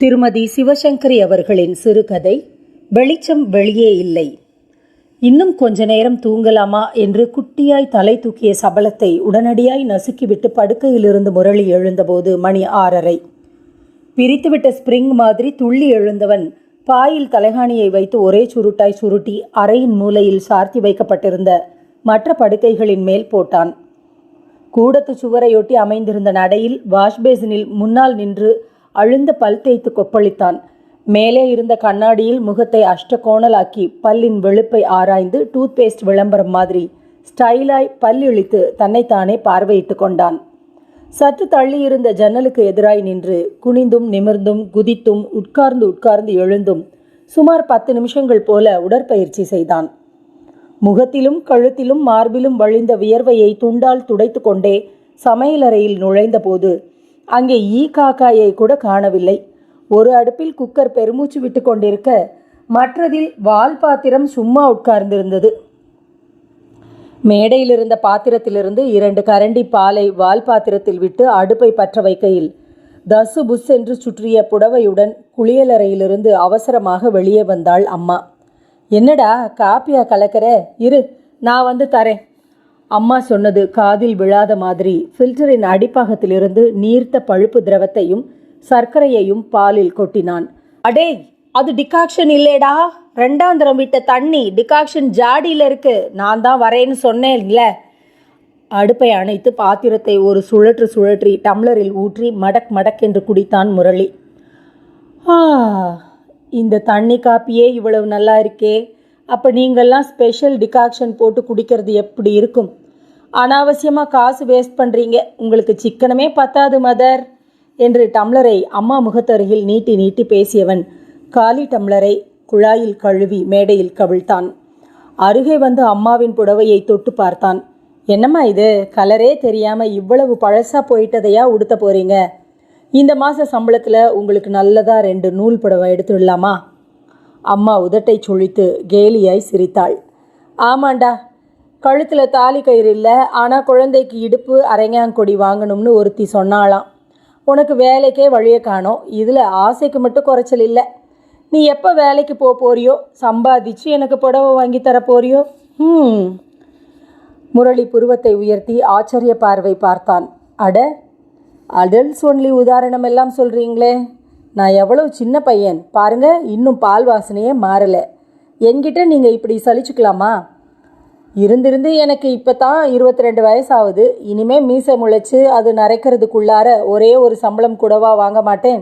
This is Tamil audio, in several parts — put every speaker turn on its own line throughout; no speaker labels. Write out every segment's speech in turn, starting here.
திருமதி சிவசங்கரி அவர்களின் சிறுகதை வெளிச்சம் வெளியே இல்லை. இன்னும் கொஞ்ச நேரம் தூங்கலாமா என்று குட்டியாய் தலை தூக்கிய சபலத்தை உடனடியாய் நசுக்கிவிட்டு படுக்கையிலிருந்து முரளி எழுந்தபோது மணி ஆறரை. பிரித்துவிட்ட ஸ்ப்ரிங் மாதிரி துள்ளி எழுந்தவன் பாயில் தலைகாணியை வைத்து ஒரே சுருட்டாய் சுருட்டி அறையின் மூலையில் சார்த்தி வைக்கப்பட்டிருந்த மற்ற படுக்கைகளின் மேல் போட்டான். கூடத்து சுவரையொட்டி அமைந்திருந்த நடையில் வாஷ்பேசினில் முன்னால் நின்று அழுந்த பல் தேய்த்து கொப்பளித்தான். மேலே இருந்த கண்ணாடியில் முகத்தை அஷ்டகோணலாக்கி பல்லின் வெளுப்பை ஆராய்ந்து டூத்பேஸ்ட் விளம்பரம் மாதிரி ஸ்டைலாய் பல் இழித்து தன்னைத்தானே பார்வையிட்டு கொண்டான். சற்று தள்ளியிருந்த ஜன்னலுக்கு எதிராய் நின்று குனிந்தும் நிமிர்ந்தும் குதித்தும் உட்கார்ந்து உட்கார்ந்து எழுந்தும் சுமார் பத்து நிமிஷங்கள் போல உடற்பயிற்சி செய்தான். முகத்திலும் கழுத்திலும் மார்பிலும் வழிந்த வியர்வையை துண்டால் துடைத்து கொண்டே சமையலறையில் நுழைந்தபோது அங்கே ஈ காக்காயை கூட காணவில்லை. ஒரு அடுப்பில் குக்கர் பெருமூச்சு விட்டு கொண்டிருக்க மற்றதில் வால் பாத்திரம் சும்மா உட்கார்ந்திருந்தது. மேடையில் இருந்த பாத்திரத்திலிருந்து இரண்டு கரண்டி பாலை வால் பாத்திரத்தில் விட்டு அடுப்பை பற்ற வைக்கையில் தசு புஸ் என்று சுற்றிய புடவையுடன் குளியலறையிலிருந்து அவசரமாக வெளியே வந்தாள் அம்மா. என்னடா காப்பியா கலக்கிற? இரு நான் வந்து தரேன். அம்மா சொன்னது காதில் விழாத மாதிரி ஃபில்டரின் அடிப்பாகத்திலிருந்து நீர்த்த பழுப்பு திரவத்தையும் சர்க்கரையையும் பாலில் கொட்டினான். அடே அது டிகாக்ஷன் இல்லேடா. ரெண்டாந்திரம் விட்ட தண்ணி டிகாக்ஷன் ஜாடியில் இருக்கு. நான் தான் வரேன்னு சொன்னேன்ல. அடுப்பை அணைத்து பாத்திரத்தை ஒரு சுழற்று சுழற்றி டம்ளரில் ஊற்றி மடக் மடக் என்று குடித்தான் முரளி. ஆ இந்த தண்ணி காப்பியே இவ்வளவு நல்லா இருக்கே. அப்போ நீங்கள்லாம் ஸ்பெஷல் டிகாக்ஷன் போட்டு குடிக்கிறது எப்படி இருக்கும்? அனாவசியமாக காசு வேஸ்ட் பண்ணுறீங்க உங்களுக்கு சிக்கனமே பத்தாது மதர் என்று டம்ளரை அம்மா முகத்தருகில் நீட்டி நீட்டி பேசியவன் காலி டம்ளரை குழாயில் கழுவி மேடையில் கவிழ்த்தான். அருகே வந்து அம்மாவின் புடவையை தொட்டு பார்த்தான். என்னம்மா இது? கலரே தெரியாமல் இவ்வளவு பழசாக போயிட்டதையா உடுத்த போகிறீங்க இந்த மாத சம்பளத்தில் உங்களுக்கு நல்லதாக ரெண்டு நூல் புடவை எடுத்துடலாமா? அம்மா உதட்டை சுழித்து கேலியாய் சிரித்தாள். ஆமாண்டா கழுத்தில் தாலி கயிறு இல்லை ஆனால் குழந்தைக்கு இடுப்பு அரைங்காங்கொடி வாங்கணும்னு ஒருத்தி சொன்னாளாம். உனக்கு வேலைக்கே வழியை காணோம் இதில் ஆசைக்கு மட்டும் குறைச்சல் இல்லை. நீ எப்போ வேலைக்கு போக போறியோ சம்பாதிச்சு எனக்கு புடவை வாங்கி தர போறியோ? ம் முரளி புருவத்தை உயர்த்தி ஆச்சரிய பார்வை பார்த்தான். அட அடல்ஸ் ஒன்லி உதாரணம் எல்லாம் சொல்கிறீங்களே நான் எவ்வளவு சின்ன பையன்? பாருங்க இன்னும் பால் வாசனையே மாறலை. என்கிட்ட நீங்கள் இப்படி சலிச்சுக்கலாமா? இருந்திருந்து எனக்கு இப்போ தான் இருபத்தி ரெண்டு வயசாகுது. இனிமே மீசை முளைச்சு அது நரைக்கிறதுக்குள்ளார ஒரே ஒரு சம்பளம் கூடவா வாங்க மாட்டேன்.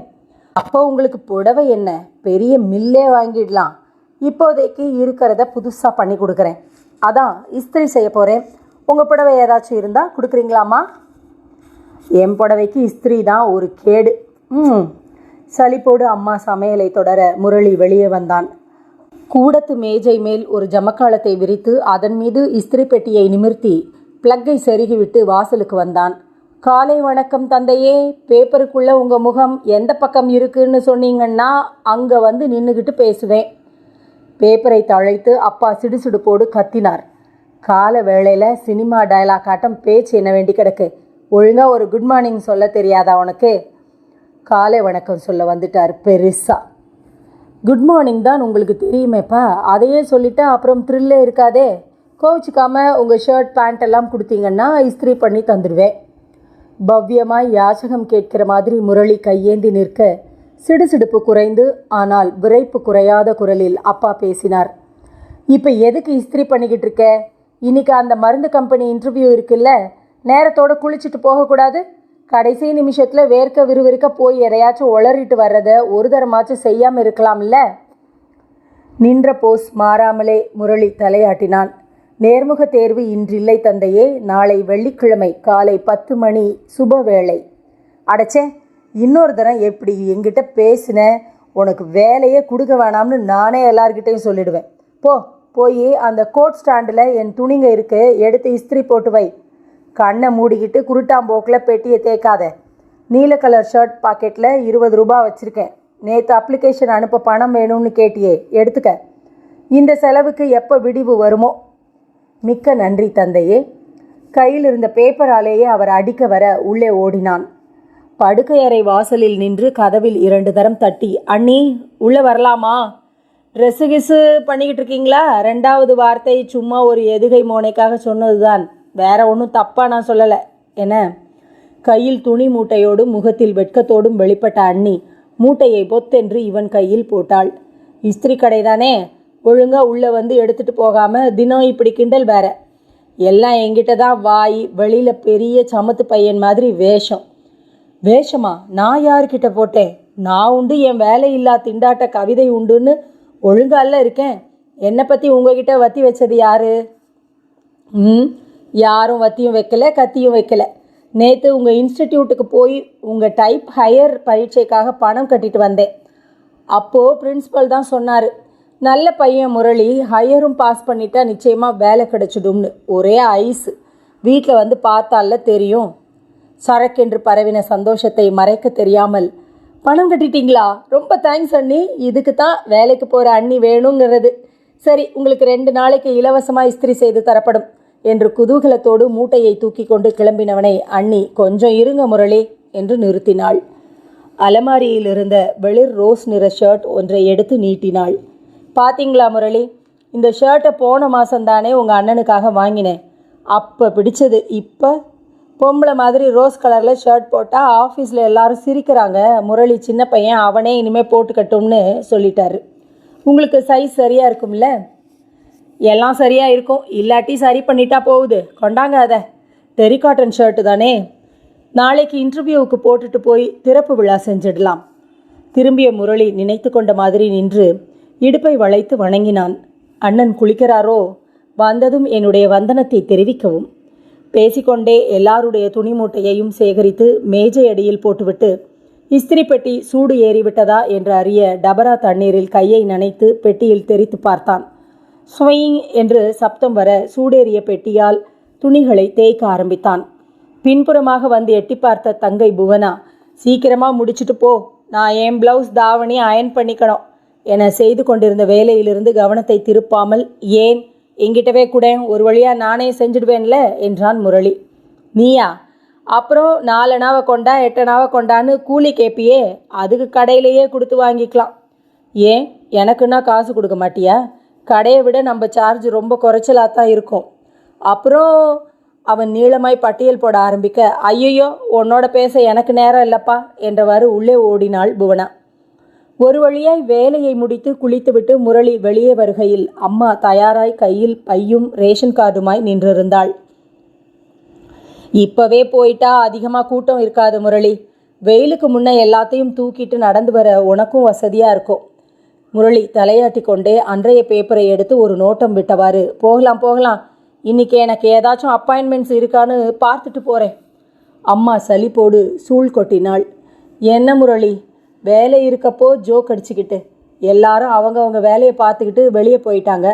அப்போ உங்களுக்கு புடவை என்ன? பெரிய மில்லே வாங்கிடலாம். இப்போதைக்கு இருக்கிறத புதுசாக பண்ணி கொடுக்குறேன். அதான் இஸ்திரி செய்ய போகிறேன் உங்கள் புடவை ஏதாச்சும் இருந்தால் கொடுக்குறீங்களாம்மா? என் புடவைக்கு இஸ்திரி தான் ஒரு கேடு. ம். சலிப்போடு அம்மா சமையலை தொடர முரளி வெளியே வந்தான். கூடத்து மேஜை மேல் ஒரு ஜமக்காலத்தை விரித்து அதன் மீது இஸ்திரி பெட்டியை நிமிர்த்தி பிளக்கை செருகிவிட்டு வாசலுக்கு வந்தான். காலை வணக்கம் தந்தையே பேப்பருக்குள்ள உங்கள் முகம் எந்த பக்கம் இருக்குன்னு சொன்னீங்கன்னா அங்கே வந்து நின்றுக்கிட்டு பேசுவேன். பேப்பரை தழைத்து அப்பா சிடுசிடுப்போடு கத்தினார். கால வேளையில் சினிமா டயலாக் ஆட்டம் பேச்சு என்ன வேண்டி கிடக்கு? ஒழுங்காக ஒரு குட் மார்னிங் சொல்ல தெரியாதா உனக்கு? காலை வணக்கம் சொல்ல வந்துட்டார் பெருசா. குட் மார்னிங் தான் உங்களுக்கு தெரியுமேப்பா அதையே சொல்லிட்டா அப்புறம் த்ரில்லே இருக்காதே. கோவிச்சிக்காமல் உங்கள் ஷர்ட் பேண்ட் எல்லாம் கொடுத்தீங்கன்னா இஸ்திரி பண்ணி தந்துடுவேன் பவ்யமாய் யாசகம் கேட்கிற மாதிரி முரளி கையேந்தி நிற்க சிடுசிடுப்பு குறைந்து ஆனால் விரைப்பு குறையாத குரலில் அப்பா பேசினார். இப்போ எதுக்கு இஸ்திரி பண்ணிக்கிட்டு இருக்க? இன்னைக்கு அந்த மருந்து கம்பெனி இன்டர்வியூ இருக்குல்ல நேரத்தோட குளிச்சுட்டு போகக்கூடாது? கடைசி நிமிஷத்தில் வேர்க்க விறுவிறுக்க போய் எதையாச்சும் உளறிட்டு வர்றத ஒரு தரமாச்சும் செய்யாமல் இருக்கலாம்ல? நின்ற போஸ் மாறாமலே முரளி தலையாட்டினான். நேர்முக தேர்வு இன்றில்லை தந்தையே. நாளை வெள்ளிக்கிழமை காலை பத்து மணி சுப வேளை. அடைச்சே இன்னொரு தரம் எப்படி எங்கிட்ட பேசின? உனக்கு வேலையே கொடுக்க வேணாம்னு நானே எல்லார்கிட்டையும் சொல்லிடுவேன். போ போய் அந்த கோட் ஸ்டாண்டில் என் துணிங்க இருக்கு எடுத்து இஸ்திரி போட்டு வை. கண்ணை மூடிக்கிட்டு குருட்டாம்போக்கில் பெட்டியை தேய்க்காத. நீல கலர் ஷர்ட் பாக்கெட்டில் இருபது ரூபா வச்சுருக்கேன். நேற்று அப்ளிகேஷன் அனுப்ப பணம் வேணும்னு கேட்டியே எடுத்துக்க. இந்த செலவுக்கு எப்போ விடிவு வருமோ? மிக்க நன்றி தந்தையே. கையில் இருந்த பேப்பராலேயே அவர் அடிக்க வர உள்ளே ஓடினான். படுக்கையறை வாசலில் நின்று கதவில் இரண்டு தரம் தட்டி அண்ணி உள்ளே வரலாமா? ட்ரெஸ்ஸு கிஸ்ஸு பண்ணிக்கிட்டு இருக்கீங்களா? ரெண்டாவது வார்த்தை சும்மா ஒரு எதுகை மோனைக்காக சொன்னதுதான். வேற ஒன்றும் தப்பாக நான் சொல்லலை. என்ன? கையில் துணி மூட்டையோடும் முகத்தில் வெட்கத்தோடும் வெளிப்பட்ட அண்ணி மூட்டையை பொத்தென்று இவன் கையில் போட்டாள். இஸ்திரி கடை தானே ஒழுங்காக உள்ளே வந்து எடுத்துகிட்டு போகாமல் தினம் இப்படி கிண்டல் வேற. எல்லாம் என்கிட்ட தான் வாய் வெளியில் பெரிய சமத்து பையன் மாதிரி வேஷம். வேஷமா? நான் யார்கிட்ட போட்டேன்? நான் உண்டு என் வேலை இல்லா திண்டாட்ட கவிதை உண்டுன்னு ஒழுங்கால இருக்கேன். என்னை பற்றி உங்ககிட்ட வத்தி வச்சது யாரு? ம்? யாரும் வத்தியும் வைக்கல கத்தியும் வைக்கல. நேற்று உங்கள் இன்ஸ்டிடியூட்டுக்கு போய் உங்கள் டைப் ஹையர் பரீட்சைக்காக பணம் கட்டிட்டு வந்தேன். அப்போது பிரின்ஸிபல் தான் சொன்னார் நல்ல பையன் முரளி ஹையரும் பாஸ் பண்ணிட்டா நிச்சயமாக வேலை கிடச்சிடும்னு. ஒரே ஐஸு வீட்டில் வந்து பார்த்தால தெரியும். சரக்கென்று பரவின சந்தோஷத்தை மறைக்க தெரியாமல் பணம் கட்டிட்டீங்களா? ரொம்ப தேங்க்ஸ் அண்ணி இதுக்கு தான் வேலைக்கு போகிற அண்ணி வேணுங்கிறது. சரி உங்களுக்கு ரெண்டு நாளைக்கு இலவசமாக இஸ்திரி செய்து தரப்படும். என்று குதூகலத்தோடு மூட்டையை தூக்கி கொண்டு கிளம்பினவனை அண்ணி கொஞ்சம் இருங்க முரளி என்று நிறுத்தினாள். அலமாரியில் இருந்த வெளிர் ரோஸ் நிற ஷர்ட் ஒன்றை எடுத்து நீட்டினாள். பாத்தீங்களா முரளி இந்த ஷர்ட்டை போன மாதந்தானே உங்கள் அண்ணனுக்காக வாங்கினேன். அப்போ பிடிச்சது இப்போ? பொம்பளை மாதிரி ரோஸ் கலரில் ஷர்ட் போட்டால் ஆஃபீஸில் எல்லாரும் சிரிக்கிறாங்க. முரளி சின்ன பையன் அவனே இனிமேல் போட்டுக்கட்டும்னு சொல்லிட்டாரு. உங்களுக்கு சைஸ் சரியாக இருக்கும்ல? எல்லாம் சரியாக இருக்கும். இல்லாட்டி சரி பண்ணிட்டா போகுது. கொண்டாங்க அதை டெரி காட்டன் ஷர்ட்டு தானே. நாளைக்கு இன்டர்வியூவுக்கு போட்டுட்டு போய் திறப்பு விழா செஞ்சிடலாம். திரும்பிய முரளி நினைத்து கொண்ட மாதிரி நின்று இடுப்பை வளைத்து வணங்கினான். அண்ணன் குளிக்கிறாரோ? வந்ததும் என்னுடைய வந்தனத்தை தெரிவிக்கவும். பேசிக்கொண்டே எல்லாருடைய துணி மூட்டையையும் சேகரித்து மேஜை அடியில் போட்டுவிட்டு இஸ்திரி பெட்டி சூடு ஏறிவிட்டதா? என்று அறிய டபரா தண்ணீரில் கையை நனைத்து பெட்டியில் தெரித்து பார்த்தான். ஸ்வயிங் என்று சப்தம் வர சூடேறிய பெட்டியால் துணிகளை தேய்க்க ஆரம்பித்தான். பின்புறமாக வந்து எட்டி பார்த்த தங்கை புவனா சீக்கிரமா முடிச்சுட்டு போ. நான் என் பிளவுஸ் தாவணி அயன் பண்ணிக்கணும் என செய்து கொண்டிருந்த வேலையிலிருந்து கவனத்தை திருப்பாமல் ஏன்? எங்கிட்டவே கூட ஒரு வழியாக நானே செஞ்சிடுவேன்ல என்றான் முரளி. நீயா? அப்புறம் நாலனாவை கொண்டா எட்டனாவை கொண்டான்னு கூலி கேப்பியே அதுக்கு கடையிலேயே கொடுத்து வாங்கிக்கலாம். ஏன்? எனக்குன்னா காசு கொடுக்க மாட்டியா? கடையை விட நம்ம சார்ஜ் ரொம்ப குறைச்சலாக தான் இருக்கும். அப்புறம் அவன் நீளமாய் பட்டியல் போட ஆரம்பிக்க ஐயையோ உன்னோட பேச எனக்கு நேரம் இல்லப்பா என்றவாறு உள்ளே ஓடினாள் புவனா. ஒரு வழியாய் வேலையை முடித்து குளித்துவிட்டு முரளி வெளியே வருகையில் அம்மா தயாராய் கையில் பையும் ரேஷன் கார்டுமாய் நின்றிருந்தாள். இப்பவே போயிட்டா அதிகமாக கூட்டம் இருக்காது முரளி. வெயிலுக்கு முன்ன எல்லாத்தையும் தூக்கிட்டு நடந்து வர உனக்கும் வசதியாக இருக்கும். முரளி தலையாட்டி கொண்டே அன்றைய பேப்பரை எடுத்து ஒரு நோட்டம் விட்டவாறு போகலாம் போகலாம். இன்னைக்கு எனக்கு ஏதாச்சும் அப்பாயின்மெண்ட்ஸ் இருக்கான்னு பார்த்துட்டு போகிறேன் அம்மா சலிப்போடு சூழ் கொட்டினாள். என்ன முரளி? வேலை இருக்கப்போ ஜோக் அடிச்சுக்கிட்டு. எல்லாரும் அவங்கவுங்க வேலையை பார்த்துக்கிட்டு வெளியே போயிட்டாங்க.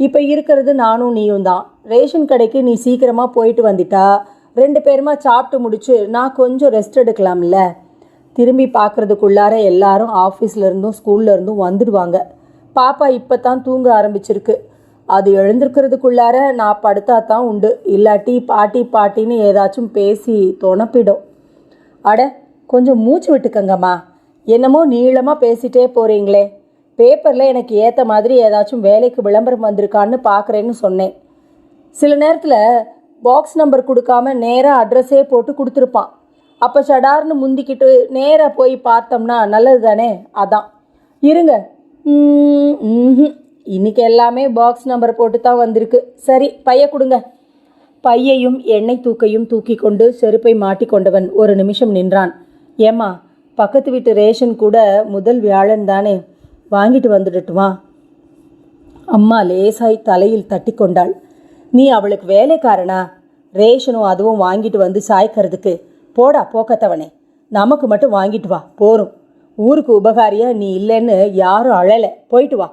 இப்போ இருக்கிறது நானும் நீயும் தான். ரேஷன் கடைக்கு நீ சீக்கிரமாக போயிட்டு வந்துட்டா. ரெண்டு பேருமா சாப்பிட்டு முடிச்சு நான் கொஞ்சம் ரெஸ்ட் எடுக்கலாம்ல. திரும்பி பார்க்குறதுக்குள்ளார எல்லாரும் ஆஃபீஸ்லேருந்தும் ஸ்கூல்லேருந்தும் ஸ்கூல்ல இருந்தும் வந்துடுவாங்க. பாப்பா இப்போ தான் தூங்க ஆரம்பிச்சிருக்கு. அது எழுந்திருக்கிறதுக்குள்ளார நான் படுத்தா தான் உண்டு. இல்லாட்டி பாட்டி பாட்டின்னு ஏதாச்சும் பேசி துணப்பிடும். அட கொஞ்சம் மூச்சு விட்டுக்கங்கம்மா. என்னமோ நீளமாக பேசிட்டே போகிறீங்களே பேப்பரில் எனக்கு ஏற்ற மாதிரி ஏதாச்சும் வேலைக்கு விளம்பரம் வந்திருக்கான்னு பார்க்குறேன்னு சொன்னேன். சில நேரத்தில் பாக்ஸ் நம்பர் கொடுக்காம நேராக அட்ரஸே போட்டு கொடுத்துருப்பான். அப்போ சடார்னு முந்திக்கிட்டு நேராக போய் பார்த்தோம்னா நல்லது தானே அதான். இருங்க. ம், இன்னைக்கு எல்லாமே பாக்ஸ் நம்பர் போட்டு தான் வந்திருக்கு. சரி பைய கொடுங்க. பையையும் எண்ணெய் தூக்கையும் தூக்கி கொண்டு செருப்பை மாட்டிக்கொண்டவன் ஒரு நிமிஷம் நின்றான். ஏம்மா பக்கத்து வீட்டு ரேஷன் கூட முதல் வியாழன் தானே? வாங்கிட்டு வந்துடட்டுமா? அம்மா லேசாய் தலையில் தட்டி கொண்டாள். நீ அவளுக்கு வேலைக்காரனா? ரேஷனும் அதுவும் வாங்கிட்டு வந்து சாய்க்கிறதுக்கு. போடா போக்கத்தவனே. நமக்கு மட்டும் வாங்கிட்டு வா போரும். ஊருக்கு உபகாரியா நீ இல்லைன்னு யாரும் அழலை. போயிட்டு வா.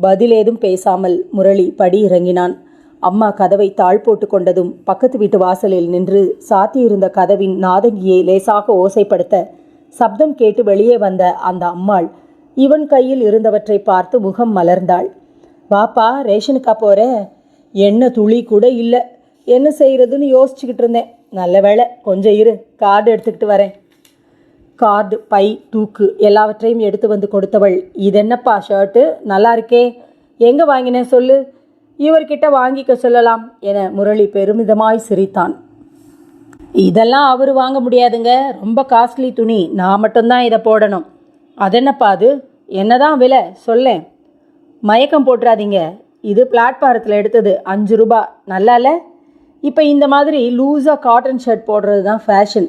பதில் ஏதும் பேசாமல் முரளி படி இறங்கினான். அம்மா கதவை தாழ் போட்டு கொண்டதும் பக்கத்து வீட்டு வாசலில் நின்று சாத்தியிருந்த கதவின் நாதங்கியை லேசாக ஓசைப்படுத்த சப்தம் கேட்டு வெளியே வந்த அந்த அம்மாள் இவன் கையில் இருந்தவற்றை பார்த்து முகம் மலர்ந்தாள். வாப்பா ரேஷனுக்கா போற? என்ன துளி கூட இல்லை. என்ன செய்யறதுன்னு யோசிச்சுக்கிட்டு இருந்தேன். நல்ல வேலை கொஞ்சம் இரு. கார்டு எடுத்துக்கிட்டு வரேன். கார்டு பை தூக்கு எல்லாவற்றையும் எடுத்து வந்து கொடுத்தவள். இதென்னப்பா ஷர்ட்டு நல்லா இருக்கே. எங்கே வாங்கினேன் சொல்லு. இவர்கிட்ட வாங்கிக்க சொல்லலாம் என முரளி பெருமிதமாய் சிரித்தான். இதெல்லாம் அவர் வாங்க முடியாதுங்க. ரொம்ப காஸ்ட்லி துணி. நான் மட்டும்தான் இதை போடணும். அதென்னப்பா அது? என்னதான் விலை? சொல்லேன். மயக்கம் போட்டுறாதீங்க. இது பிளாட்பாரத்தில் எடுத்தது. அஞ்சு ரூபா. நல்லா இல்லை? இப்போ இந்த மாதிரி லூஸாக காட்டன் ஷர்ட் போடுறது தான் ஃபேஷன்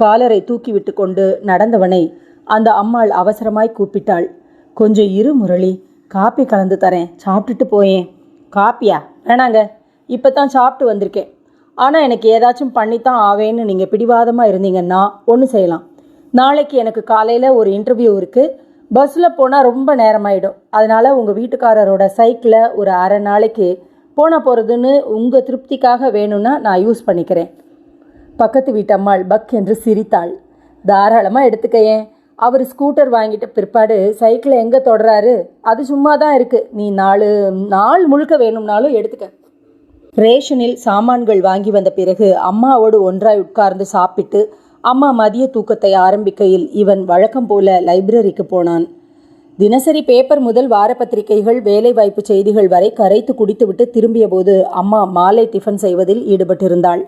காலரை தூக்கி விட்டு கொண்டு நடந்தவனை அந்த அம்மாள் அவசரமாய் கூப்பிட்டாள். கொஞ்சம் இரு முரளி காப்பி கலந்து தரேன் சாப்பிட்டுட்டு போயேன். காப்பியா? வேணாங்க இப்போ தான் சாப்பிட்டு வந்திருக்கேன். ஆனால் எனக்கு ஏதாச்சும் பண்ணித்தான் ஆவேன்னு நீங்கள் பிடிவாதமாக இருந்தீங்கன்னா ஒன்று செய்யலாம். நாளைக்கு எனக்கு காலையில் ஒரு இன்டர்வியூ இருக்குது பஸ்ஸில் போனால் ரொம்ப நேரமாயிடும். அதனால் உங்கள் வீட்டுக்காரரோட சைக்கிளை ஒரு அரை நாளைக்கு போனால் போகிறதுன்னு உங்கள் திருப்திக்காக வேணும்னா நான் யூஸ் பண்ணிக்கிறேன். பக்கத்து வீட்டம்மாள் பக் என்று சிரித்தாள். தாராளமாக எடுத்துக்க ஏன் அவர் ஸ்கூட்டர் வாங்கிட்ட பிற்பாடு சைக்கிளை எங்கே தொடறாரு? அது சும்மா தான் இருக்குது நீ நாலு நாள் முழுக்க வேணும்னாலும் எடுத்துக்க. ரேஷனில் சாமான்கள் வாங்கி வந்த பிறகு அம்மாவோடு ஒன்றாய் உட்கார்ந்து சாப்பிட்டு அம்மா மதிய தூக்கத்தை ஆரம்பிக்கையில் இவன் வழக்கம் போல லைப்ரரிக்கு போனான். தினசரி பேப்பர் முதல் வாரப்பத்திரிகைகள் வேலைவாய்ப்பு செய்திகள் வரை கரைத்து குடித்துவிட்டு திரும்பியபோது அம்மா மாலை டிஃபன் செய்வதில் ஈடுபட்டிருந்தாள்.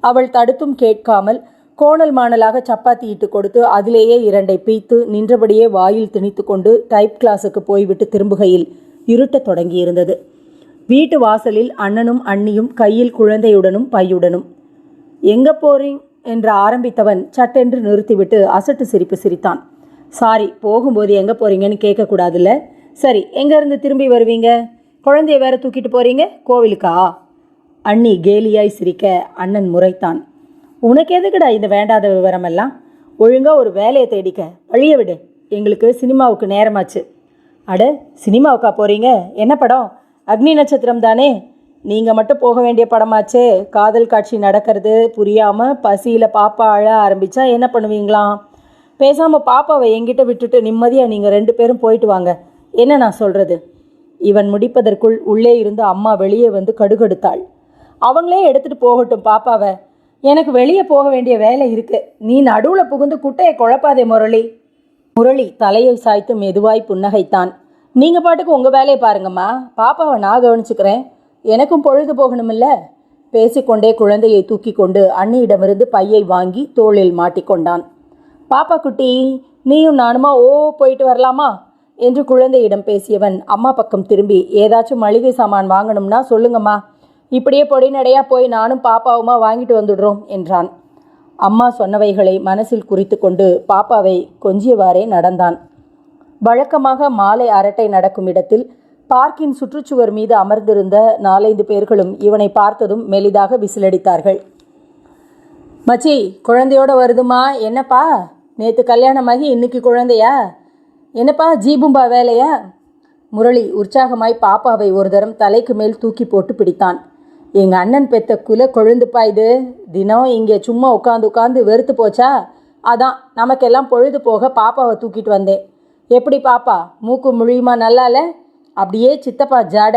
அவள் தடுத்தும் கேட்காமல் கோணல் மாணலாக சப்பாத்தி இட்டு கொடுத்து அதிலேயே இரண்டை பீத்து நின்றபடியே வாயில் திணித்து கொண்டு டைப் கிளாஸுக்கு போய்விட்டு திரும்புகையில் இருட்டத் தொடங்கியிருந்தது. வீட்டு வாசலில் அண்ணனும் அண்ணியும் கையில் குழந்தையுடனும் பையுடனும். எங்க போறீங்? என்று ஆரம்பித்தவன் சட்டென்று நிறுத்திவிட்டு அசட்டு சிரிப்பு சிரித்தான். சாரி போகும்போது எங்கே போகிறீங்கன்னு கேட்கக்கூடாதுல்ல. சரி எங்கேருந்து திரும்பி வருவீங்க? குழந்தைய வேற தூக்கிட்டு போகிறீங்க கோவிலுக்கா? அண்ணி கேலியாய் சிரிக்க அண்ணன் முறைத்தான். உனக்கு எதுக்குடா இந்த வேண்டாத விவரமெல்லாம்? ஒழுங்காக ஒரு வேலையை தேடிக்க. வழிய விடு. எங்களுக்கு சினிமாவுக்கு நேரமாச்சு. அட சினிமாவுக்கா போகிறீங்க என்ன படம்? அக்னி நட்சத்திரம் தானே? நீங்கள் மட்டும் போக வேண்டிய படமாச்சே. காதல் காட்சி நடக்கிறது புரியாமல் பசியில் பாப்பா அழ ஆரம்பித்தா என்ன பண்ணுவீங்களாம்? பேசாமல் பாப்பாவை என்கிட்ட விட்டுட்டு நிம்மதியாக நீங்கள் ரெண்டு பேரும் போயிட்டு வாங்க. என்ன நான் சொல்கிறது இவன் முடிப்பதற்குள் உள்ளே இருந்து அம்மா வெளியே வந்து கடுகடுத்தாள். அவங்களே எடுத்துகிட்டு போகட்டும் பாப்பாவை. எனக்கு வெளியே போக வேண்டிய வேலை இருக்கு. நீ நடுவில் புகுந்து குட்டையை குழப்பாதே முரளி. முரளி தலையை சாய்த்து மெதுவாய் புன்னகைத்தான். நீங்கள் பாட்டுக்கு உங்கள் வேலையை பாருங்கம்மா. பாப்பாவை நான் கவனிச்சுக்கிறேன். எனக்கும் பொழுது போகணுமில்ல? பேசிக்கொண்டே குழந்தையை தூக்கி கொண்டு அண்ணியிடமிருந்து பையை வாங்கி தோளில் மாட்டிக்கொண்டான். பாப்பா குட்டி நீயும் நானுமா ஓ போயிட்டு வரலாமா? என்று குழந்தையிடம் பேசியவன் அம்மா பக்கம் திரும்பி ஏதாச்சும் மளிகை சாமான் வாங்கணும்னா சொல்லுங்கம்மா. இப்படியே பொடிநடையா போய் நானும் பாப்பாவுமா வாங்கிட்டு வந்துடுறோம் என்றான். அம்மா சொன்னவைகளை மனசில் குறித்து கொண்டு பாப்பாவை கொஞ்சியவாறே நடந்தான். வழக்கமாக மாலை அரட்டை நடக்கும் இடத்தில் பார்க்கின் சுற்றுச்சுவர் மீது அமர்ந்திருந்த நாலைந்து பேர்களும் இவனை பார்த்ததும் மெலிதாக விசிலடித்தார்கள். மச்சி குழந்தையோட வருதுமா என்னப்பா? நேற்று கல்யாணமாகி இன்னைக்கு குழந்தையா? என்னப்பா ஜீபும்பா வேலையா? முரளி உற்சாகமாய் பாப்பாவை ஒரு தரம் தலைக்கு மேல் தூக்கி போட்டு பிடித்தான். எங்கள் அண்ணன் பெத்த குல கொழுந்துப்பா இது. தினம் இங்கே சும்மா உட்காந்து உட்காந்து வெறுத்து போச்சா? அதான் நமக்கெல்லாம் பொழுது போக பாப்பாவை தூக்கிட்டு வந்தேன். எப்படி பாப்பா மூக்கு முழியுமா நல்லால? அப்படியே சித்தப்பா ஜாட.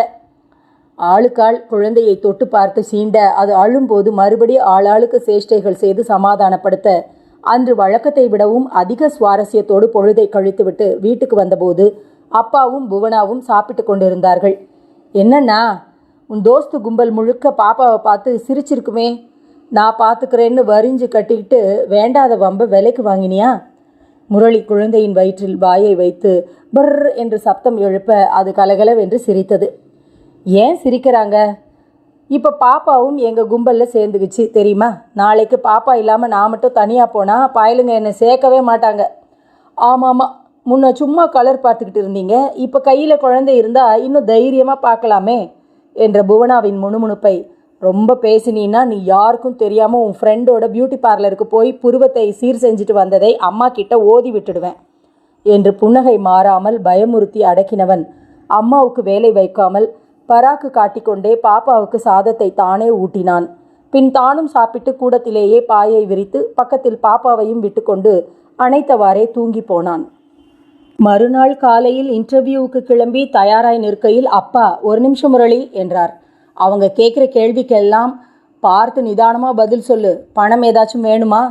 ஆளுக்காள் குழந்தையை தொட்டு பார்த்து சீண்ட அது அழும்போது மறுபடி ஆளாளுக்கு சேஷ்டைகள் செய்து சமாதானப்படுத்த அன்று வழக்கத்தை விடவும் அதிக சுவாரஸ்யத்தோடு பொழுதை கழித்துவிட்டு வீட்டுக்கு வந்தபோது அப்பாவும் புவனாவும் சாப்பிட்டு கொண்டிருந்தார்கள். என்னண்ணா உன் தோஸ்து கும்பல் முழுக்க பாப்பாவை பார்த்து சிரிச்சிருக்குமே. நான் பார்த்துக்கிறேன்னு வரிஞ்சு கட்டிக்கிட்டு வேண்டாத வம்ப விலைக்கு வாங்கினியா? முரளி குழந்தையின் வயிற்றில் வாயை வைத்து பர் என்று சப்தம் எழுப்ப அது கலகலவென்று சிரித்தது. ஏன் சிரிக்கிறாங்க? இப்போ பாப்பாவும் எங்கள் கும்பலில் சேர்ந்துக்குச்சு தெரியுமா? நாளைக்கு பாப்பா இல்லாமல் நான் மட்டும் தனியாக போனால் பயலுங்க என்னை சேர்க்கவே மாட்டாங்க. ஆமாம் முன்ன சும்மா கலர் பார்த்துக்கிட்டு இருந்தீங்க இப்போ கையில் குழந்தை இருந்தால் இன்னும் தைரியமாக பார்க்கலாமே என்ற புவனாவின் முணுமுணுப்பை ரொம்ப பேசினீன்னா நீ யாருக்கும் தெரியாமல் உன் ஃப்ரெண்டோட பியூட்டி பார்லருக்கு போய் புருவத்தை சீர் செஞ்சுட்டு வந்ததை அம்மா கிட்ட ஓதி விட்டுடுவேன் என்று புன்னகை மாறாமல் பயமுறுத்தி அடக்கினவன் அம்மாவுக்கு வேலை வைக்காமல் பராக்கு காட்டிக்கொண்டே பாப்பாவுக்கு சாதத்தை தானே ஊட்டினான். பின் தானும் சாப்பிட்டு கூடத்திலேயே பாயை விரித்து பக்கத்தில் பாப்பாவையும் விட்டுக்கொண்டு அணைத்தவாறே தூங்கி போனான். மறுநாள் காலையில் இன்டர்வியூவுக்கு கிளம்பி தயாராய் நிற்கையில் அப்பா ஒரு நிமிஷம் முரளி என்றார். அவங்க கேட்குற கேள்விக்கெல்லாம் பார்த்து நிதானமாக பதில் சொல்லு. பணம் ஏதாச்சும் வேணுமா?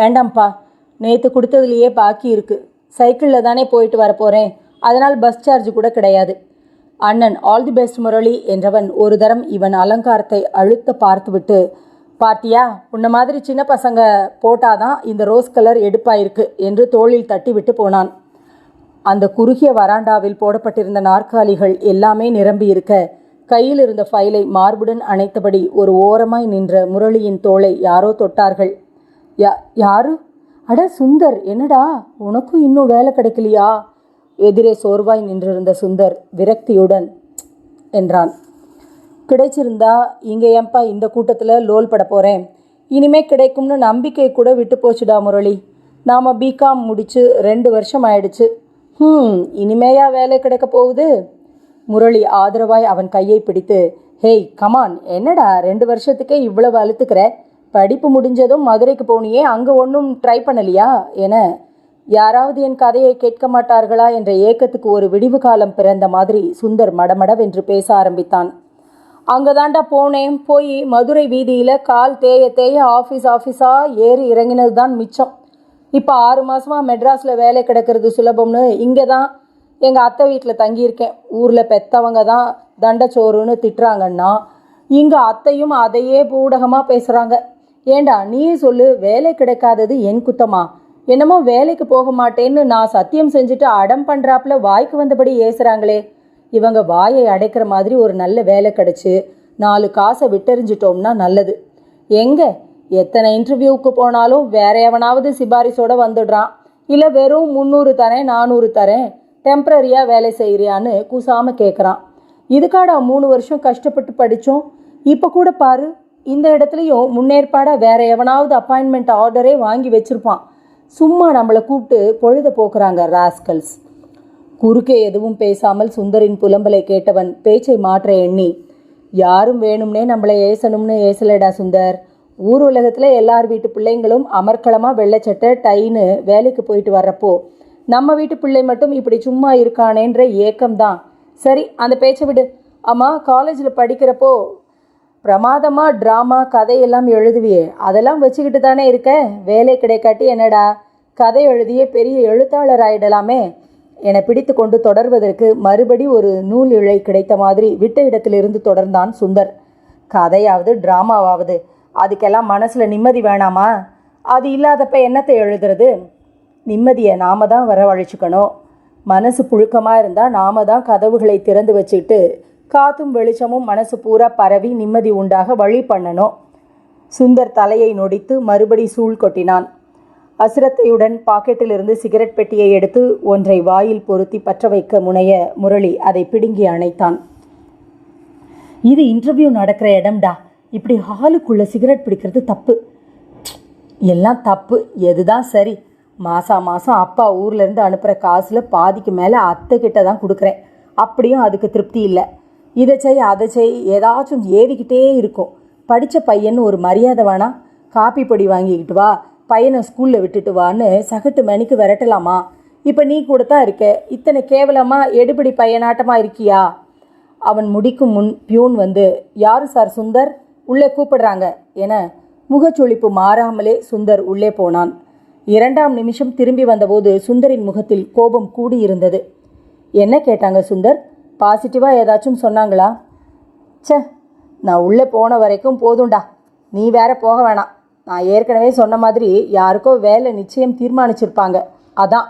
வேண்டாம்ப்பா. நேற்று கொடுத்ததுலையே பாக்கி இருக்கு. சைக்கிளில் தானே போயிட்டு வர போகிறேன் அதனால் பஸ் சார்ஜ் கூட கிடையாது. அண்ணன் ஆல் தி பெஸ்ட் முரளி என்றவன் ஒரு தரம் இவன் அலங்காரத்தை அழுத்த பார்த்துவிட்டு பாத்தியா உன்ன மாதிரி சின்ன பசங்க போட்டாதான் இந்த ரோஸ் கலர் எடுப்பாயிருக்கு என்று தோளில் தட்டிவிட்டு போனான். அந்த குறுகிய வராண்டாவில் போடப்பட்டிருந்த நாற்காலிகள் எல்லாமே நிரம்பி இருக்க கையில் இருந்த ஃபைலை மார்புடன் அணைத்தபடி ஒரு ஓரமாய் நின்ற முரளியின் தோளை யாரோ தொட்டார்கள். யா யாரு? அட சுந்தர் என்னடா? உனக்கும் இன்னும் வேலை கிடைக்கலையா? எதிரே சோர்வாய் நின்றிருந்த சுந்தர் விரக்தியுடன் என்றான். கிடைச்சிருந்தா இங்கே ஏன்பா இந்த கூட்டத்தில் லோல் பட போகிறேன் இனிமே கிடைக்கும்னு நம்பிக்கை கூட விட்டு போச்சுடா முரளி. நாம் பிகாம் முடிச்சு ரெண்டு வருஷம் ஆயிடுச்சு. ஹம் இனிமேயா வேலை கிடைக்க போகுது? முரளி ஆதரவாய் அவன் கையை பிடித்து ஹேய் கமான் என்னடா ரெண்டு வருஷத்துக்கே இவ்வளவு அழுத்துக்கிற? படிப்பு முடிஞ்சதும் மதுரைக்கு போனியே அங்கே ஒன்றும் ட்ரை பண்ணலையா? என யாராவது என் கதையை கேட்க மாட்டார்களா என்ற ஏக்கத்துக்கு ஒரு விடிவு காலம் பிறந்த மாதிரி சுந்தர் மடமடவென்று பேச ஆரம்பித்தான். அங்கதாண்டா போனேன். போய் மதுரை வீதியில் கால் தேய தேய ஆஃபீஸ் ஆஃபீஸாக ஏறி இறங்கினது தான் மிச்சம். இப்போ ஆறு மாதமாக மெட்ராஸில் வேலை கிடக்கிறது சுலபம்னு இங்கே தான் எங்கள் அத்தை வீட்டில் தங்கியிருக்கேன். ஊரில் பெத்தவங்க தான் தண்டச்சோறுன்னு திட்டுறாங்கன்னா இங்கே அத்தையும் அதையே பூடகமாக பேசுகிறாங்க ஏண்டா நீ சொல்லு வேலை கிடைக்காதது என் குத்தமா? என்னமோ வேலைக்கு போக மாட்டேன்னு நான் சத்தியம் செஞ்சுட்டு அடம் பண்ணுறாப்புல வாய்க்கு வந்தபடி ஏசுகிறாங்களே இவங்க வாயை அடைக்கிற மாதிரி ஒரு நல்ல வேலை கிடச்சி நாலு காசை விட்டெறிஞ்சிட்டோம்னா நல்லது. எங்க? எத்தனை இன்டர்வியூவுக்கு போனாலும் வேற எவனாவது சிபாரிசோட வந்துடுறான். இல்லை வெறும் முந்நூறு தரேன் நானூறு தரேன் டெம்பரரியாக வேலை செய்கிறியான்னு கூசாமல் கேட்குறான் இதுக்காடா மூணு வருஷம் கஷ்டப்பட்டு படித்தோம் இப்போ கூட பாரு இந்த இடத்துலையும் முன்னேற்பாடாக வேற எவனாவது அப்பாயின்மெண்ட் ஆர்டரே வாங்கி வச்சுருப்பான். சும்மா நம்மளை கூப்பிட்டு பொழுத போக்குறாங்க ராஸ்கல்ஸ் குறுக்கே எதுவும் பேசாமல் சுந்தரின் புலம்பலை கேட்டவன் பேச்சை மாற்ற எண்ணி யாரும் வேணும்னே நம்மளை ஏசணும்னு ஏசலடா சுந்தர். ஊர் உலகத்தில் எல்லார் வீட்டு பிள்ளைங்களும் அமர்க்களமாக வெள்ளைச்சட்டை டைன்னு வேலைக்கு போயிட்டு வர்றப்போ நம்ம வீட்டு பிள்ளை மட்டும் இப்படி சும்மா இருக்கானேன்ற ஏக்கம்தான். சரி அந்த பேச்சை விடு. அம்மா காலேஜில் படிக்கிறப்போ பிரமாதமாக ட்ராமா கதையெல்லாம் எழுதுவியே. அதெல்லாம் வச்சுக்கிட்டு தானே இருக்க? வேலை கிடைக்காட்டி என்னடா? கதை எழுதிய பெரிய எழுத்தாளர் ஆயிடலாமே என பிடித்து கொண்டு தொடர்வதற்கு மறுபடி ஒரு நூல் இழை கிடைத்த மாதிரி விட்ட இடத்திலிருந்து தொடர்ந்தான் சுந்தர். கதையாவது ட்ராமாவாவது அதுக்கெல்லாம் மனசில் நிம்மதி வேணாமா? அது இல்லாதப்ப என்னத்தை எழுதுறது? நிம்மதியை நாம தான் வரவழைச்சிக்கணும். மனசு புழுக்கமாக இருந்தால் நாம தான் கதவுகளை திறந்து வச்சுக்கிட்டு காத்தும் வெளிச்சமும் மனசு பூரா பரவி நிம்மதி உண்டாக வழி பண்ணணும் சுந்தர் தலையை நொடித்து மறுபடி சூழ் கொட்டினான். அசிரத்தையுடன் பாக்கெட்டிலிருந்து சிகரெட் பெட்டியை எடுத்து ஒன்றை வாயில் பொருத்தி பற்ற வைக்க முனைய முரளி அதை பிடுங்கி அணைத்தான். இது இன்டர்வியூ நடக்கிற இடம்டா. இப்படி ஹாலுக்குள்ள சிகரெட் பிடிக்கிறது தப்பு. எல்லாம் தப்பு. எதுதான் சரி. மாசா மாசம் அப்பா ஊர்லேருந்து அனுப்புகிற காசில் பாதிக்கு மேலே அத்தை கிட்ட தான் கொடுக்குறேன். அப்படியும் அதுக்கு திருப்தி இல்லை. இதை செய் அதை செய் ஏதாச்சும் ஏறிக்கிட்டே இருக்கும். படித்த பையன் ஒரு மரியாதை வேணா காப்பி பொடி வாங்கிக்கிட்டு வா. பையனை ஸ்கூலில் விட்டுட்டு வான்னு சகட்டு மணிக்கு விரட்டலாமா? இப்போ நீ கூட தான் இருக்க. இத்தனை கேவலமாக எடுபடி பையனாட்டமாக இருக்கியா? அவன் முடிக்கும் முன் பியூன் வந்து யார் சார் சுந்தர்? உள்ளே கூப்பிடுறாங்க. என முகச்சொழிப்பு மாறாமலே சுந்தர் உள்ளே போனான். இரண்டாம் நிமிஷம் திரும்பி வந்தபோது சுந்தரின் முகத்தில் கோபம் கூடியிருந்தது. என்ன கேட்டாங்க சுந்தர்? பாசிட்டிவாக ஏதாச்சும் சொன்னாங்களா? சே நான் உள்ளே போன வரைக்கும் போதும்டா. நீ வேற போக வேணாம். நான் ஏற்கனவே சொன்ன மாதிரி யாருக்கோ வேலை நிச்சயம் தீர்மானிச்சிருப்பாங்க. அதான்.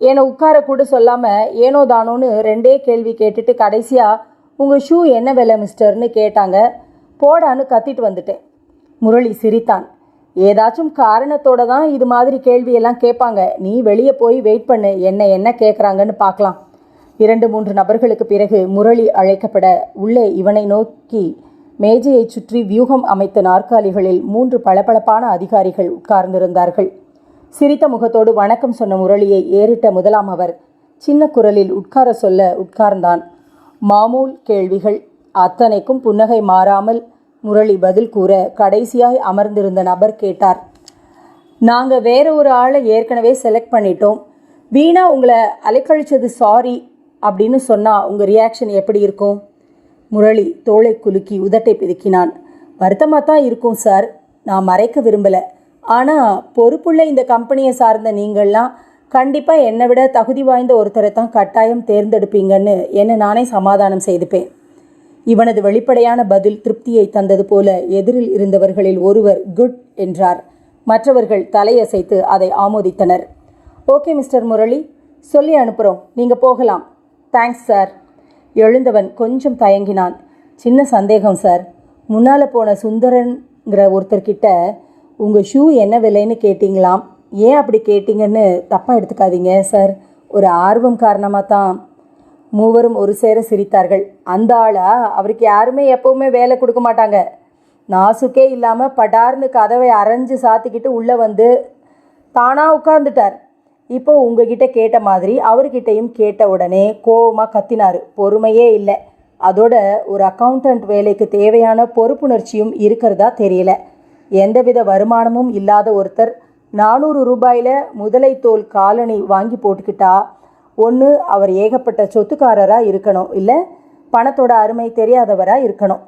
என்னை உட்கார கூட சொல்லாமல் ஏனோ தானோன்னு ரெண்டே கேள்வி கேட்டுட்டு கடைசியாக உங்கள் ஷூ என்ன விலை மிஸ்டர்னு கேட்டாங்க. போடான்னு கத்திட்டு வந்துட்டேன். முரளி சிரித்தான். ஏதாச்சும் காரணத்தோட தான் இது மாதிரி கேள்வியெல்லாம் கேட்பாங்க. நீ வெளியே போய் வெயிட் பண்ணு. என்ன என்ன கேட்குறாங்கன்னு பார்க்கலாம். இரண்டு மூன்று நபர்களுக்கு பிறகு முரளி அழைக்கப்பட உள்ளே இவனை நோக்கி மேஜையைச் சுற்றி வியூகம் அமைத்த நாற்காலிகளில் மூன்று பளபளப்பான அதிகாரிகள் உட்கார்ந்திருந்தார்கள். சிரித்த முகத்தோடு வணக்கம் சொன்ன முரளியை ஏறிட்ட முதலாம் அவர் சின்ன குரலில் உட்கார சொல்ல உட்கார்ந்தான். மாமூல் கேள்விகள். அத்தனைக்கும் புன்னகை மாறாமல் முரளி பதில் கூற கடைசியாய் அமர்ந்திருந்த நபர் கேட்டார். நாங்கள் வேற ஒரு ஆளை ஏற்கனவே செலக்ட் பண்ணிட்டோம். வீணா உங்களை அலைக்கழிச்சது சாரி. அப்படின்னு சொன்னால் உங்கள் ரியாக்ஷன் எப்படி இருக்கும்? முரளி தோளை குலுக்கி உதட்டை பிதுக்கினான். வருத்தமாக தான் இருக்கும் சார் நான் மறைக்க விரும்பலை. ஆனால் பொறுப்புள்ள இந்த கம்பெனியை சார்ந்த நீங்கள்லாம் கண்டிப்பாக என்னை விட தகுதி வாய்ந்த ஒருத்தரை தான் கட்டாயம் தேர்ந்தெடுப்பீங்கன்னு என்னை நானே சமாதானம் செய்துப்பேன். இவனது வெளிப்படையான பதில் திருப்தியை தந்தது போல எதிரில் இருந்தவர்களில் ஒருவர் குட் என்றார். மற்றவர்கள் தலையசைத்து அதை ஆமோதித்தனர். Okay mister Murali. சொல்லி அனுப்புகிறோம் நீங்கள் போகலாம். தேங்க்ஸ் சார் எழுந்தவன் கொஞ்சம் தயங்கினான். சின்ன சந்தேகம் சார் முன்னால் போன சுந்தரன்கிற ஒருத்தர்கிட்ட உங்கள் ஷூ என்ன விலைன்னு கேட்டிங்களாம்? ஏன் அப்படி கேட்டிங்கன்னு தப்பாக எடுத்துக்காதீங்க சார் ஒரு ஆர்வம் காரணமாக தான் மூவரும் ஒரு சேர சிரித்தார்கள். அந்த ஆளா? அவருக்கு யாருமே எப்போவுமே வேலை கொடுக்க மாட்டாங்க. நாசுக்கே இல்லாமல் படார்னு கதவை அரைஞ்சு சாத்திக்கிட்டு உள்ளே வந்து தானாக உட்காந்துட்டார் இப்போ உங்ககிட்ட கேட்ட மாதிரி அவர்கிட்டையும் கேட்ட உடனே கோவமாக கத்தினார். பொறுமையே இல்லை. அதோட ஒரு அக்கௌண்டன்ட் வேலைக்கு தேவையான பொறுப்புணர்ச்சியும் இருக்கிறதா தெரியல. எந்தவித வருமானமும் இல்லாத ஒருத்தர் நானூறு ரூபாயில் முதலை தோல் வாங்கி போட்டுக்கிட்டா ஒன்று அவர் ஏகப்பட்ட சொத்துக்காரராக இருக்கணும். இல்லை பணத்தோட அருமை தெரியாதவராக இருக்கணும்.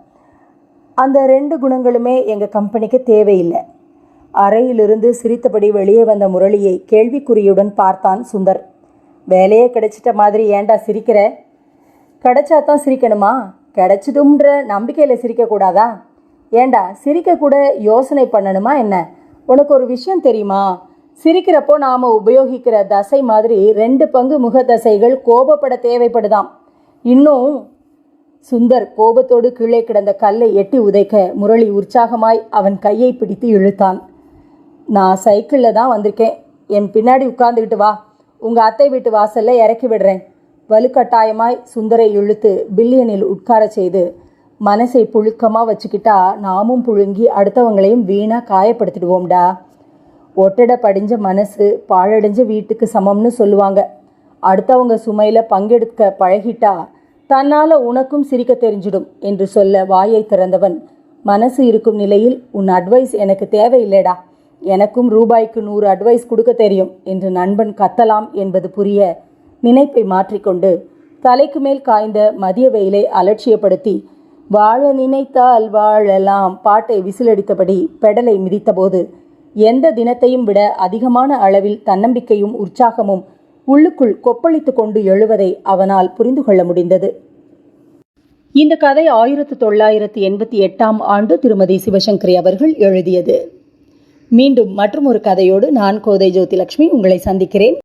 அந்த ரெண்டு குணங்களுமே எங்கள் கம்பெனிக்கு தேவையில்லை. அறையிலிருந்து சிரித்தபடி வெளியே வந்த முரளியை கேள்விக்குறியுடன் பார்த்தான் சுந்தர். வேலையே கிடைச்சிட்ட மாதிரி ஏன்டா சிரிக்கிற? கிடைச்சா தான் சிரிக்கணுமா? கிடைச்சிடும்ன்ற நம்பிக்கையில் சிரிக்கக்கூடாதா ஏண்டா சிரிக்கக்கூட யோசனை பண்ணணுமா என்ன? உனக்கு ஒரு விஷயம் தெரியுமா? சிரிக்கிறப்போ நாம் உபயோகிக்கிற தசை மாதிரி ரெண்டு பங்கு முக தசைகள் கோபப்பட தேவைப்படுதாம். இன்னும் சுந்தர் கோபத்தோடு கீழே கிடந்த கல்லை எட்டி உதைக்க முரளி உற்சாகமாய் அவன் கையை பிடித்து இழுத்தான். நான் சைக்கிளில் தான் வந்திருக்கேன். என் பின்னாடி உட்கார்ந்துக்கிட்டு வா. உங்கள் அத்தை வீட்டு வாசலில் இறக்கி விடுறேன். வலுக்கட்டாயமாய் சுந்தரை இழுத்து பில்லியனில் உட்கார செய்து மனசை புழுக்கமாக வச்சுக்கிட்டா நாமும் புழுங்கி அடுத்தவங்களையும் வீணாக காயப்படுத்திடுவோம்டா ஒட்டடை படிஞ்ச மனசு பாழடைஞ்ச வீட்டுக்கு சமம்னு சொல்லுவாங்க. அடுத்தவங்க சுமையில் பங்கெடுக்க பழகிட்டா தன்னால் உனக்கும் சிரிக்க தெரிஞ்சிடும் என்று சொல்ல வாயை திறந்தவன். மனசு இருக்கும் நிலையில் உன் அட்வைஸ் எனக்கு தேவையில்லைடா. எனக்கும் ரூபாய்க்கு நூறு அட்வைஸ் கொடுக்க தெரியும் என்று நண்பன் கத்தலாம் என்பது புரிய நினைப்பை மாற்றிக்கொண்டு தலைக்கு மேல் காய்ந்த மதிய வெயிலை அலட்சியப்படுத்தி வாழ நினைத்தால் வாழலாம் பாட்டை விசிலடித்தபடி பெடலை மிதித்தபோது எந்த தினத்தையும் விட அதிகமான அளவில் தன்னம்பிக்கையும் உற்சாகமும் உள்ளுக்குள் கொப்பளித்து கொண்டு எழுவதை அவனால் புரிந்து கொள்ள முடிந்தது. இந்த கதை ஆயிரத்து தொள்ளாயிரத்து எண்பத்தி எட்டாம் ஆண்டு திருமதி சிவசங்கரி அவர்கள் எழுதியது. மீண்டும் மற்றும் ஒரு கதையோடு நான் கோதை ஜோதிலட்சுமி உங்களை சந்திக்கிறேன்.